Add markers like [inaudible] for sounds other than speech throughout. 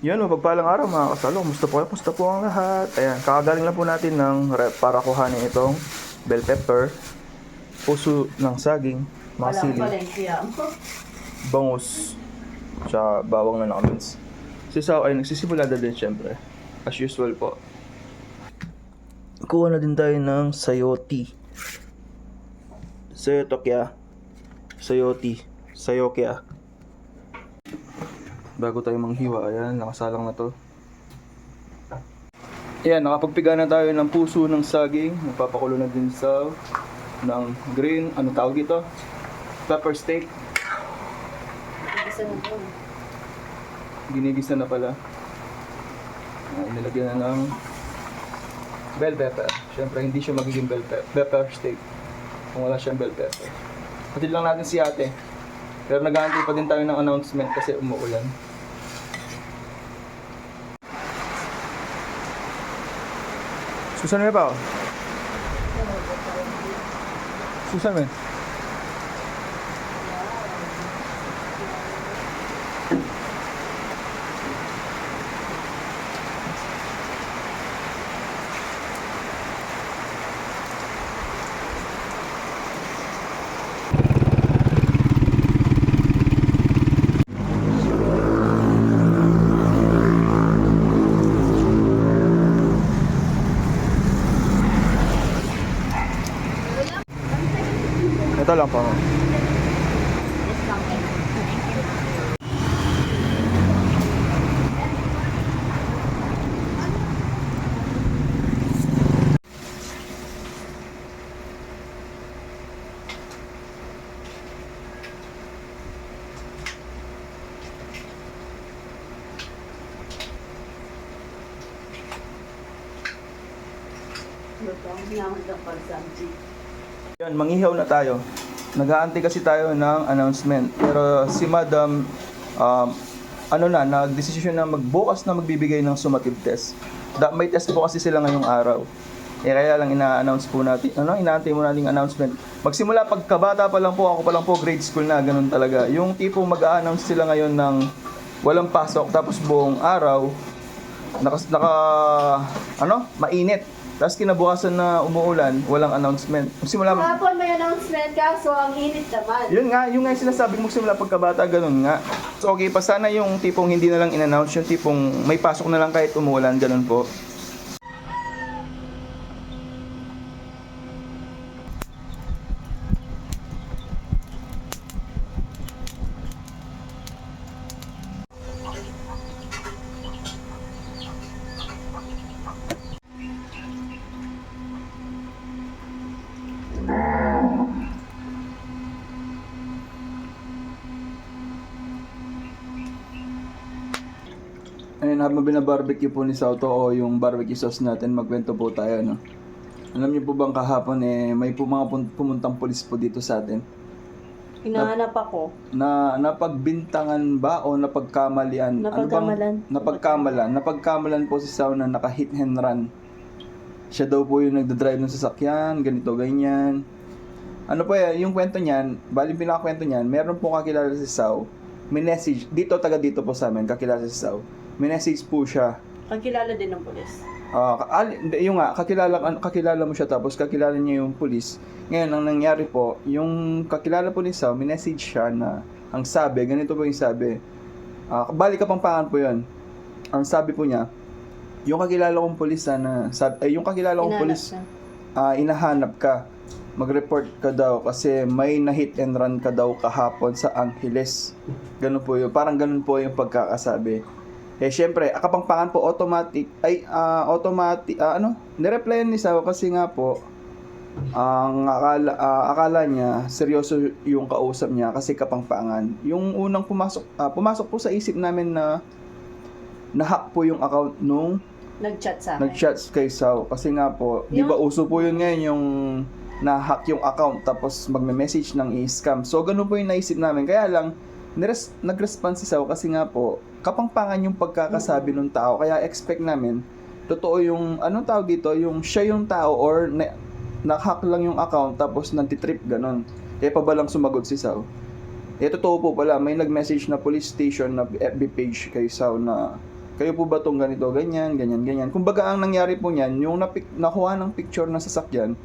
Yun, mapagpalang araw mga kasalo. Kumusta po kayo? Kumusta po ang lahat? Ayan, kakagaling lang po natin ng rep para kuhanin itong bell pepper, puso ng saging, mga Walang sili, Valencia. [laughs] bangus, tsaka bawang na nakamins. Si Sao ay nagsisimula na din syempre. As usual po. Kuha na din tayo ng sayote. Sayotokya. Sayoti. Sayokya. Bago tayo manghiwa, ayan, nakasalang na to. Ayan, nakapagpiga na tayo ng puso ng saging. Napapakulo na din sa ng green, ano tawag dito? Pepper steak. Isa na po. Ginigisa na pala. Inilagyan na ng bell pepper. Siyempre, hindi siya magiging bell pepper, pepper steak kung wala siyang bell pepper. Hatid lang natin si ate. Pero naghahantay pa din tayo ng announcement kasi umuulan. Susan mo pa oh. Susan mo. Ito lang po. Pagsamsi. Yan, manghihaw na tayo. Nag-aantay kasi tayo ng announcement. Pero si Madam, um, ano na, nag-decision na magbukas na magbibigay ng summative test. Da, may test po kasi sila ngayong araw. Eh kaya lang ina-announce po natin, ano, inaantay mo natin announcement. Magsimula pagkabata pa lang po, ako pa lang po grade school na, ganun talaga. Yung tipo mag-a-announce sila ngayon ng walang pasok, tapos buong araw, naka, naka ano, mainit. Tapos kinabukasan na umuulan, walang announcement. Simula Kahapon may announcement ka, so ang init naman. yun nga, yung nga yung sinasabi mo simula pagkabata, ganun nga. So okay pa sana yung tipong hindi na lang in-announce, yung tipong may pasok na lang kahit umuulan, ganun po. Habang binabarbecue po ni Sauto o yung barbecue sauce natin, magkwento po tayo, no? Alam niyo po bang kahapon eh, may po mga pumuntang pulis po dito sa atin Hinahanap ako. na napagbintangan ba o napagkamalian? Napagkamalan. Ano bang, napagkamalan. Napagkamalan po si Sau na naka-hit and run. Siya daw po yung nagdadrive ng sasakyan, ganito, ganyan. Ano po yan, yung kwento niyan, bali pinakakwento niyan, meron po kakilala si Sau. May message, dito taga dito po sa amin, kakilala si Sau. May message po siya. Kakilala din ng polis. Ah, ka- al- hindi, yung nga, kakilala, an- kakilala mo siya tapos kakilala niya yung pulis. Ngayon, ang nangyari po, yung kakilala po ni Sao, minessage siya na ang sabi, ganito po yung sabi. Ah, bali kapampangan po yun. Ang sabi po niya, yung kakilala kong pulis ah, na, sabi, ay, yung kakilala kong Hinahanap pulis, siya. ah, inahanap ka. Mag-report ka daw kasi may na-hit and run ka daw kahapon sa Angeles. Ganun po yun. Parang ganun po yung pagkakasabi. Eh syempre, akapangpangan po automatic ay ah, automatic ah, ano, nireplyan ni Sao kasi nga po ang akala, ah, akala niya seryoso yung kausap niya kasi kapangpangan. Yung unang pumasok ah, pumasok po sa isip namin na na-hack po yung account nung Nag-chat sa akin. nag-chat kay Sao kasi nga po, 'di ba Yung- uso po yun ngayon yung na-hack yung account tapos magme-message ng i-scam. So ganun po yung naisip namin. Kaya lang nires- nag-respond si Sao kasi nga po kapangpangan yung pagkakasabi ng tao. Kaya expect namin totoo yung anong tawag dito, yung siya yung tao or na, na-hack lang yung account tapos nantitrip ganun. Kaya pa ba lang sumagot si Sao? Eh, totoo po pala, may nag-message na police station na FB page kay Sao na kayo po ba tong ganito, ganyan, ganyan, ganyan. Kumbaga ang nangyari po niyan, yung napik, nakuha ng picture ng sasakyan,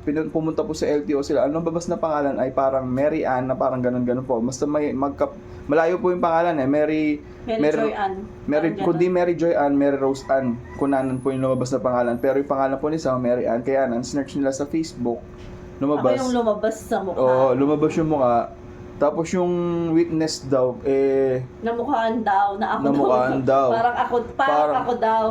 pinun- pumunta po sa LTO sila. Ang babas na pangalan ay parang Mary Ann na parang ganun-ganun po. Basta may magka, malayo po yung pangalan eh. Mary Mary Mary- Joy Ann. Mary, kundi. Mary Joy Ann, Mary Rose Ann. Kunanan po yung lumabas na pangalan. Pero yung pangalan po ni Sam, Mary Ann. Kaya nan, search nila sa Facebook. Ako Lumabas. yung lumabas sa mukha. Oo, lumabas yung mukha. Tapos yung witness daw, eh, Namukhaan daw, na ako Namukhaan daw. Parang ako, parang, Parang- ako daw.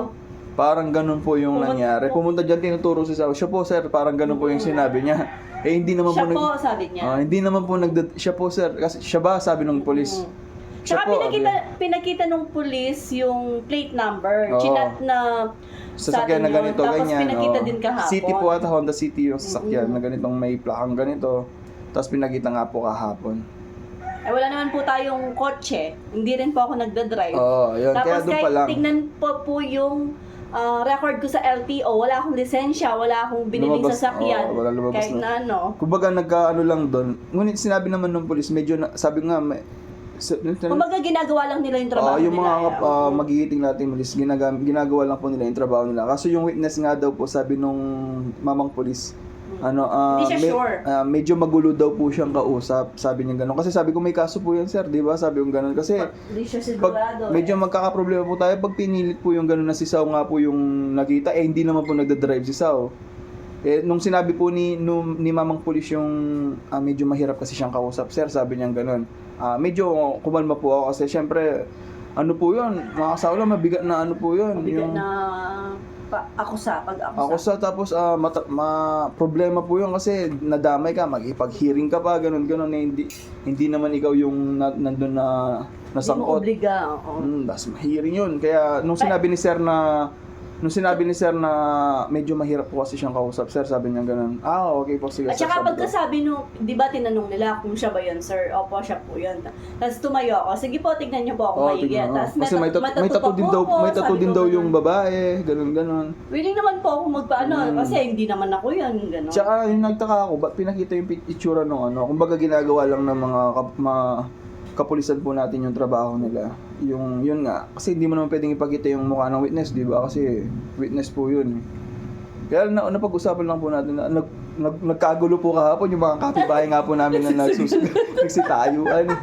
Parang ganun po yung nangyari. Pumunta dyan, tinuturo si Sao. Siya po, sir, parang ganun po yung sinabi niya. Eh, hindi naman Siya po, po, nag... sabi niya. Ah, hindi naman po nag... Siya po, sir. Kasi siya ba, sabi ng polis. Mm. Siya Tsaka po, pinakita, sabi- pinakita nung police yung plate number. Oo. Chinat na sasakyan na ganito, Tapos ganyan. pinakita oo. din kahapon. City po at Honda City yung sasakyan Mm-mm. na ganitong may plakang ganito. Tapos pinakita nga po kahapon. Eh, wala naman po tayong kotse. Hindi rin po ako nagdadrive. Oo, yun. Kaya Tapos doon pa lang. tignan po po yung ah, record ko sa LTO, wala akong lisensya, wala akong biniling Lumabas- sasakyan. oo, wala lumabas kahit na. na ano. Kumbaga nagkaano lang doon. Ngunit sinabi naman ng polis, medyo na, sabi nga may sa, Kumbaga ginagawa lang nila yung trabaho Ah, yung mga nila. uh, magigiting natin polis, ginaga, ginagawa lang po nila yung trabaho nila. Kaso yung witness nga daw po, sabi nung mamang polis, ano, Hmm. Hindi siya me- sure. ah, medyo magulo daw po siyang kausap. Sabi niya gano'n. Kasi sabi ko may kaso po yan, sir, di ba? Sabi ko gano'n. Kasi Hindi siya pag sigurado. medyo eh. magkakaproblema po tayo pag pinilit po yung gano'n na si Sao nga po yung nakita, eh hindi naman po nagda-drive si Sao. Eh, nung sinabi po ni, nung, ni mamang polis yung ah, medyo mahirap kasi siyang kausap, sir, sabi niya gano'n. Ah, medyo kumalma po ako kasi syempre, ano po yun, mga kasawa lang, mabigat na ano po yun. Mabigat yung- na pa, ako sa pag ako, sa tapos ah, mata- ma problema po 'yun kasi nadamay ka, magipag-hearing ka pa, ganun ganun eh, hindi hindi naman ikaw yung na, nandun na Hindi mo nasangkot. obliga. oo. Mm, das hearing 'yun. Kaya nung sinabi ni sir na nung sinabi ni sir na medyo mahirap po kasi siyang kausap, sir, sabi niya ganun. Ah, okay po sige. At sir," saka sabi ko. pagkasabi nung, di ba tinanong nila kung siya ba yun, sir? Opo, siya po yun. Tapos tumayo ako, sige po, tignan niyo po ako Oh, maigi. tignan, oh. Tapos Kasi may, tat- may tattoo din daw, may tattoo din daw yung babae, ganun ganun. Willing naman po ako magpaano, Mm. kasi hindi naman ako yan, gano'n. Tsaka yung nagtaka ako, ba't pinakita yung itsura nung ano? Kumbaga ginagawa lang ng mga kap, ma- kapulisan po natin yung trabaho nila. Yung yun nga, kasi hindi mo naman pwedeng ipakita yung mukha ng witness, di ba? Kasi witness po yun. eh. Kaya na, napag-usapan lang po natin na nag, nag, nagkagulo po kahapon yung mga kapitbahay nga po namin na [laughs] nagsus nagsitayuan. [laughs]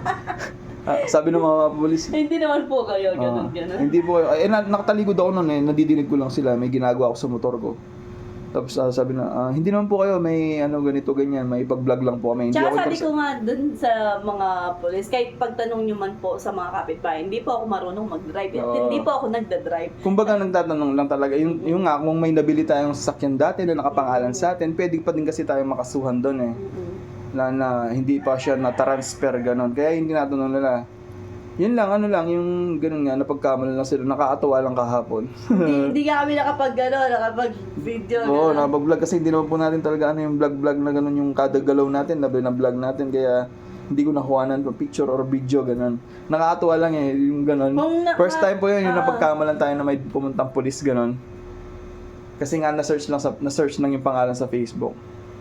Ah, sabi ng mga pulis, hindi naman po kayo, Ah, gano'n, gano'n. hindi po. Eh, na, nakataligod ako noon eh. Nadidinig ko lang sila. May ginagawa ako sa motor ko. Tapos ah, sabi na, ah, hindi naman po kayo may ano ganito ganyan. May pag-vlog lang po kami. Hindi Tsaka ako sabi ko nga dun sa mga polis, kahit pagtanong nyo man po sa mga kapitbahay, hindi po ako marunong mag-drive. At Oo. hindi po ako nagda-drive. Kumbaga nagtatanong lang talaga. Yung, yung nga, kung may nabili tayong sasakyan dati na nakapangalan sa atin, pwede pa din kasi tayo makasuhan doon eh. Mm-mm. Na, na hindi pa siya na-transfer ganon. Kaya hindi natanong nila. Yun lang, ano lang, yung ganun nga, napagkamali lang sila. Nakakatawa lang kahapon. hindi, [laughs] hindi nga kami nakapag, ano, nakapag video. Oo, nakapag-vlog kasi hindi naman po natin talaga ano yung vlog-vlog na ganun yung kada galaw natin, labi na vlog natin kaya hindi ko nakuhanan pa picture or video ganun. Nakakatuwa lang eh yung ganun. Na- First time po yun yung ah. napagkamalan tayo na may pumuntang pulis ganun. Kasi nga na-search lang sa na-search lang yung pangalan sa Facebook.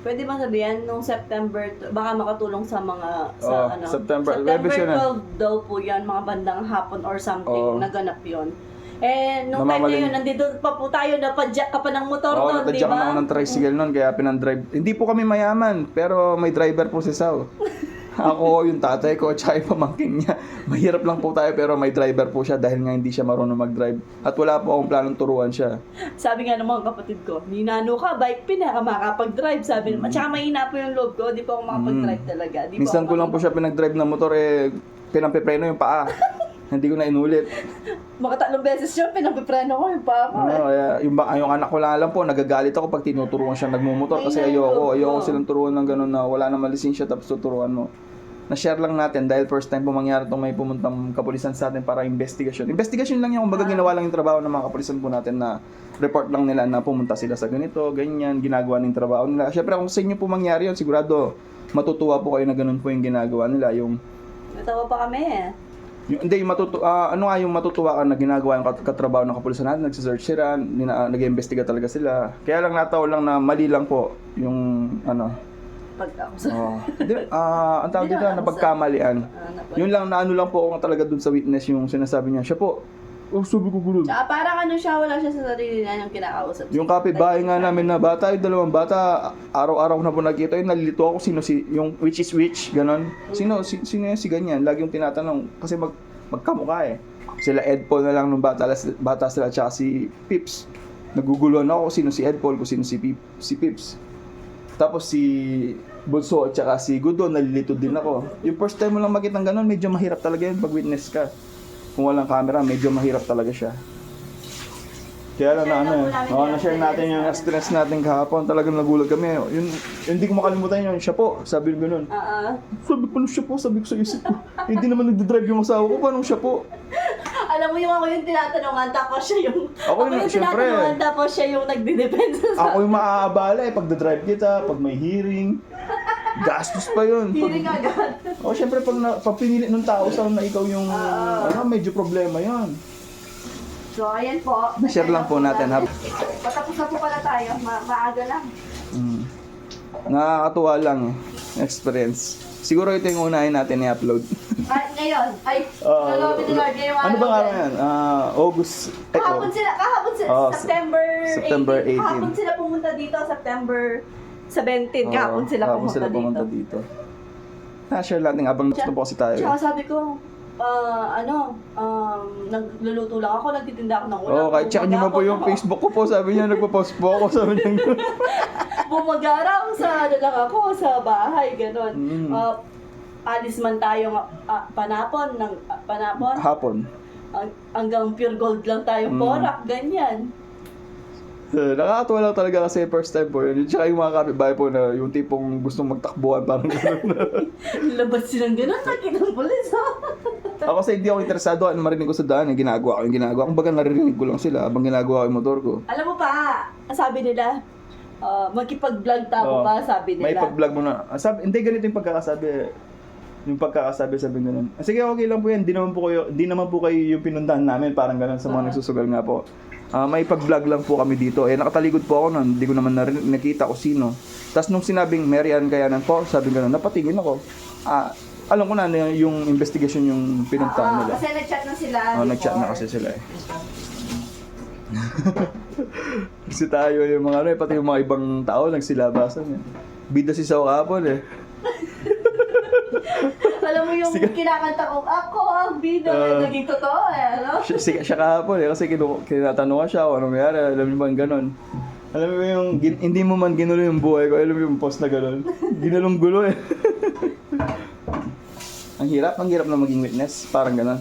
Pwede ba sabihin, nung September, baka makatulong sa mga, sa Oo, ano, September- September revision na. 12 daw po yan, mga bandang hapon or something, Oo. naganap yon Eh, nung time na Namamalin- yun, nandito pa po tayo, napadyak ka pa ng motor Oo, doon, di natadyakan ba? ako ng tricycle nun kaya pinandrive. Hindi po kami mayaman, pero may driver po si Sao. [laughs] Ako, yung tatay ko, tsaka yung pamangkin niya. Mahirap lang po tayo pero may driver po siya dahil nga hindi siya marunong mag-drive. At wala po akong planong turuan siya. Sabi nga ng mga kapatid ko, ninano ka, bike pinaka makakapag-drive. Sabi naman, tsaka mahina po yung loob ko, di po ako makapag-drive talaga. Di Mm. Minsan ko lang po siya pinag-drive ng motor eh, pinampepreno yung paa. Hindi ko na inulit. Mga tatlong beses yun, pinapipreno ko yung pa ako. eh. Ano, kaya yung, ba- yung anak ko lang alam po, nagagalit ako pag tinuturuan siya nagmumotor kasi Ay, ayoko, ayoko silang turuan ng ganun na wala naman lisensya tapos tuturuan mo. Na-share lang natin dahil first time po mangyari itong may pumuntang kapulisan sa atin para investigasyon. Investigasyon lang yung kumbaga ginawa lang yung trabaho ng mga kapulisan po natin na report lang nila na pumunta sila sa ganito, ganyan, ginagawa ng trabaho nila. Syempre kung sa inyo po mangyari yun, sigurado matutuwa po kayo na ganun po yung ginagawa nila. Yung Natawa pa kami eh. Yung, hindi, yung matutu ah, ano nga yung matutuwa ka na ginagawa yung kat- katrabaho ng kapulisan natin, nagsisearch sila, nina, nag-iimbestiga talaga sila. Kaya lang nataw lang na mali lang po yung ano. Pag ako sa... Oh, di, ah, ang tawag dito, napagkamalian. Ah, napag- Yun lang, naano lang po ako talaga dun sa witness yung sinasabi niya. Siya po, oh, sabi ko gulod. Tsaka parang ano siya, wala siya sa sarili niya yung kinakausap. Yung kapitbahay nga namin na bata, yung dalawang bata, araw-araw ko na po nakita yun, nalilito ako sino si, yung which is which, ganon. Sino, si, sino yan si ganyan? Lagi yung tinatanong, kasi mag, magkamukha eh. Sila Ed Paul na lang nung bata, bata sila, tsaka si Pips. Naguguluhan ako kung sino si Ed Paul, kung sino si, Pip, si Pips. Tapos si Bunso at saka si Gudo, nalilito din ako. Yung first time mo lang makita ng ganun, medyo mahirap talaga yun pag witness ka. Kung walang camera, medyo mahirap talaga siya. Kaya lang na ano eh. Oo, na-share natin yung experience natin kahapon. Talagang nagulat kami. Yun, yun hindi ko makalimutan yun. Siya po, sabi ko ganun. Ah, ah. Sabi ko, ano siya po? Sabi ko sa isip ko. hindi naman nagdadrive yung asawa ko. Paano siya po? [laughs] Alam mo yung ako yung tinatanungan, tapos siya yung... Ako yun, yung syempre. tinatanungan, tapos siya yung nagdidepensa sa... Ako yung maaabala eh. Pag drive kita, pag may hearing. Gastos pa yun. Pag, Hiring agad. oh, syempre pag, na, pag pinili ng tao sa na ikaw yung, Ah. ano, medyo problema yun. So, ayan po. Na-share lang po natin, ha? Patapos na po pala tayo. Ma maaga lang. Mm. Nakakatuwa lang eh. Experience. Siguro ito yung unahin natin i-upload. Ay, [laughs] ngayon. Ay, Ah, nalawin ni Lord. Ngayong ano bang araw yan? Ah, August. Eh, Kahapon oh. sila, kahapon sila, Oh, September, September 18. Kahapon sila pumunta dito, September 17. Kahapon Oo, sila kahapon pumunta, sila pumunta dito. dito. Na-share natin habang gusto po kasi tayo. Tsaka sabi ko, ah, ano, um, nagluluto lang ako, nagtitinda ako ng ulam. Oo, oh, kahit check nyo man po yung ako. Facebook ko po. Sabi niya, nagpo-post po ako. Sabi niya, [laughs] Bumagaraw sa ano lang ako, sa bahay, gano'n. Mm. Ah, alis man tayo ah, panapon, ng ah, panapon, hapon. ang- hanggang pure gold lang tayo Mm. porak, ganyan. Eh, nakakatuwa lang talaga kasi first time po yun. Tsaka yung mga kapitbahay po na yung tipong gustong magtakbuhan parang gano'n. [laughs] Labas silang gano'n, nakita ng pulis, ha? [laughs] ako kasi hindi ako interesado ano marinig ko sa daan. Yung ginagawa ko, yung ginagawa ko. Kumbaga naririnig ko lang sila habang ginagawa ko yung motor ko. Alam mo pa, sabi nila, ah, makipag-vlog Oo. tao pa, sabi nila. May pag-vlog mo na. Ah, Sabi, hindi ganito yung pagkakasabi. Yung pagkakasabi sabi ganun. Ah, Sige, okay lang po yan. Di naman po kayo, di naman po kayo yung pinuntahan namin. Parang ganun sa mga Oo. nagsusugal nga po. Ah, may pag-vlog lang po kami dito. Eh, nakatalikod po ako nun. Hindi ko naman narinig, nakita ko sino. Tapos nung sinabing Mary Ann Kayanan po, sabi ganun, napatingin ako. Ah, alam ko na na yung investigation yung pinuntahan Ah, nila. Kasi nag-chat na sila. Oh, nag-chat na before. kasi sila eh. [laughs] kasi tayo yung mga ano eh, pati yung mga ibang tao nagsilabasan eh. Bida si Sao kapon eh. [laughs] Alam mo yung Sige. kinakanta ko, ako ang bida, Ah. naging totoo eh, ano? Siya, siya, siya kahapon eh, kasi kinu, kinatanong siya kung ano mayari, alam niyo ba yung ganon. Alam mo yung, gin, hindi mo man ginulo yung buhay ko, alam mo yung post na ganon. [laughs] Ginulong gulo eh. [laughs] ang hirap, ang hirap na maging witness, parang ganon.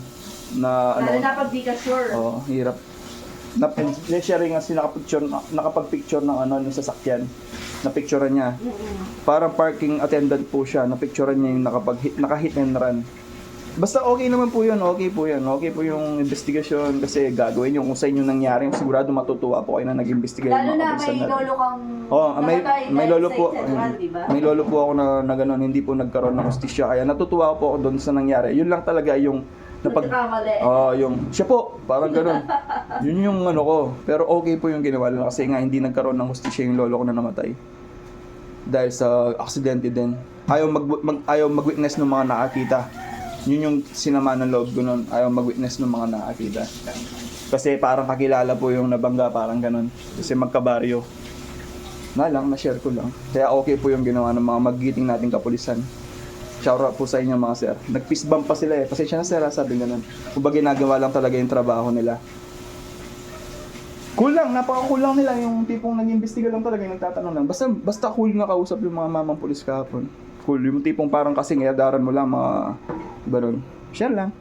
Na ano, Lalo na pag di ka sure. Oo, hirap. Na, sharing kasi nakapicture, nakapag-picture ng ano, ng sasakyan. Na-picturean niya. Mm-mm. Parang parking attendant po siya. Na-picturean niya yung nakapag hit, naka-hit and run. Basta okay naman po yun, okay po yun. Okay po yung investigation kasi gagawin yung kung sa inyo nangyari. Sigurado matutuwa po kayo na nag-investigate. Lalo na may lolo kang Oo, may, may lolo po. Ba? May lolo po ako na, na gano'n, hindi po nagkaroon ng hustisya. Kaya natutuwa po ako doon sa nangyari. Yun lang talaga yung napag... Nagkakamali. Oo, yung siya po, parang gano'n. [laughs] Yun yung ano ko. Pero okay po yung ginawa nila kasi nga hindi nagkaroon ng hustisya yung lolo ko na namatay. Dahil sa aksidente din. Ayaw mag, mag ayaw mag-witness ng mga nakakita. Yun yung sinama ng loob ko nun. Ayaw mag-witness ng mga nakakita. Kasi parang kakilala po yung nabangga, parang gano'n. Kasi magkabaryo. Na lang, na-share ko lang. Kaya okay po yung ginawa ng mga magiting nating kapulisan. Shout out po sa inyo mga sir. Nag-fist bump pa sila eh. Pasensya na sir, ha, sabi ganun. Kumbaga ginagawa lang talaga yung trabaho nila. Kulang, napaka-kulang nila yung tipong nag-imbestiga lang talaga, yung nagtatanong lang. Basta, basta cool na kausap yung mga mamang pulis kahapon. Cool, yung tipong parang kasing yadaran mo lang mga baron. Share lang.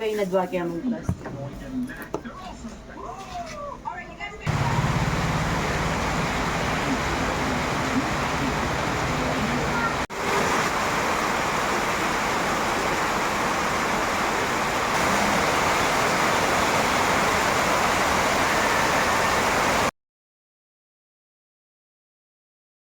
Bagay na dwag yung plastic.